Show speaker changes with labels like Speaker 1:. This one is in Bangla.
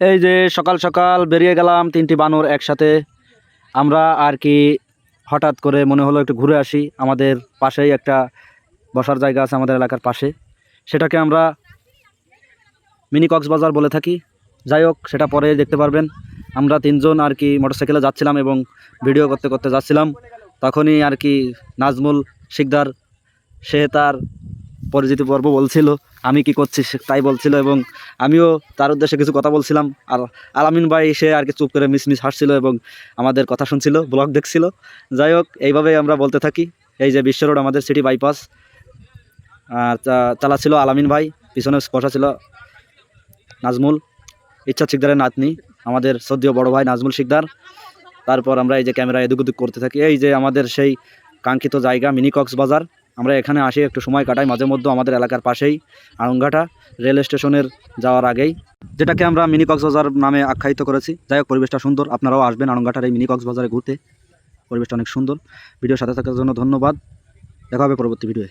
Speaker 1: এই যে সকাল সকাল বেরিয়ে গেলাম, তিনটি বানর একসাথে। আমরা আর কি হঠাৎ করে মনে হলো একটু ঘুরে আসি। আমাদের পাশেই একটা বসার জায়গা আছে আমাদের এলাকার পাশে। সেটাকে আমরা মিনি কক্সবাজার বলে থাকি। যাই হোক, সেটা পরে দেখতে পারবেন। আমরা তিনজন আর কি মোটরসাইকেলে যাচ্ছিলাম এবং ভিডিও করতে করতে যাচ্ছিলাম। তখনই আর কি নাজমুল শিকদার, সে তার পরিচিতি পর্ব বলছিল, আমি কি করছি তাই বলছিল এবং আমিও তার উদ্দেশ্যে কিছু কথা বলছিলাম। আর আলামিন ভাই সে আর কি চুপ করে মিস মিস হাসছিল এবং আমাদের কথা শুনছিল, ব্লগ দেখছিল। যাই হোক, এইভাবেই আমরা বলতে থাকি। এই যে বিশ্ব রোড, আমাদের সিটি বাইপাস। আর চালাচ্ছিল আলামিন ভাই, পিছনে বসা ছিল নাজমুল। ইচ্ছা শিকদারের নাতনি, আমাদের সদ্য বড় ভাই নাজমুল শিকদার। তারপর আমরা এই যে ক্যামেরা এদিক ওদিক করতে থাকি। এই যে আমাদের সেই কাঙ্ক্ষিত জায়গা, মিনি কক্সবাজার আমরা এখানে আসি একটু সময় কাটাই, মাঝে মধ্যে আমাদের এলাকার পাশেই আড়ংঘাটা রেল স্টেশনের যাওয়ার আগেই। যেটাকে আমরা মিনি কক্সবাজার নামে আখ্যায়িত করেছি। যাই হোক, পরিবেশটা সুন্দর। আপনারাও আসবেন আড়ংঘাটার এই মিনি কক্সবাজারে ঘুরতে। পরিবেশটা অনেক সুন্দর। ভিডিও সাথে থাকার জন্য ধন্যবাদ। দেখা হবে পরবর্তী ভিডিওয়ে।